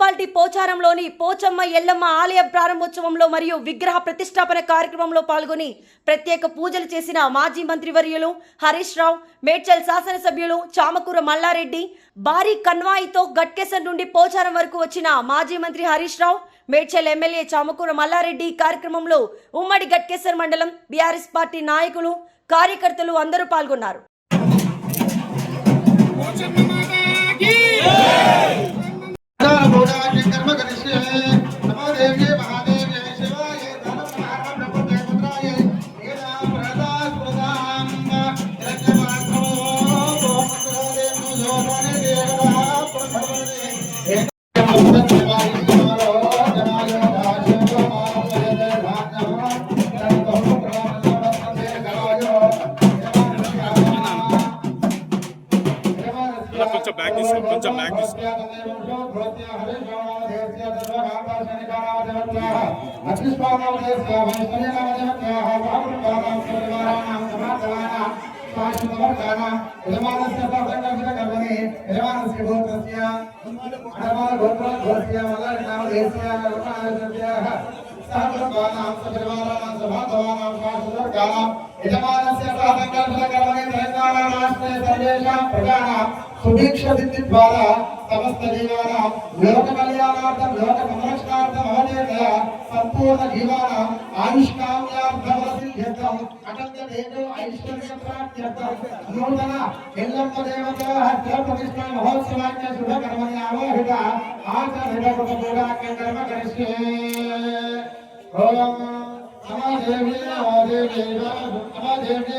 పోచారంలోని పోచమ్మ ఎల్లమ్మ ఆలయ ప్రారంభోత్సవంలో మరియు విగ్రహ ప్రతిష్టాపన కార్యక్రమంలో పాల్గొని ప్రత్యేక పూజలు చేసిన మాజీ మంత్రివర్యులు హరీష్ రావు మేడ్చల్ శాసనసభ్యులు చామకూర మల్లారెడ్డి భారీ కన్వాయితో గట్కేసర్ నుండి పోచారం వరకు వచ్చిన మాజీ మంత్రి హరీష్ రావు మేడ్చల్ ఎమ్మెల్యే చామకూర మల్లారెడ్డి కార్యక్రమంలో ఉమ్మడి గట్కేసర్ మండలం బీఆర్ఎస్ పార్టీ నాయకులు కార్యకర్తలు అందరూ పాల్గొన్నారు. કર્મ કરીશું కొంచెం బ్యాక్ తీసుకో, కొంచెం బ్యాక్ తీసుకో. సుభిక్ష సిద్ధి ద్వారా సమస్త జీవానాం లోక కళ్యాణార్థం లోక సంరక్షణార్థం అవనేత సంపూర్ణ జీవానాం ఆయుష్కామ్యార్థం అటంత దేవ ఐశ్వర్య ప్రాప్త్యర్థం నూతన ఎల్లమ్మ ఆవాహిత ఆచరణ కర్మ కరిష్యే ఓం నమో దేవి నమో దేవి నమో దేవి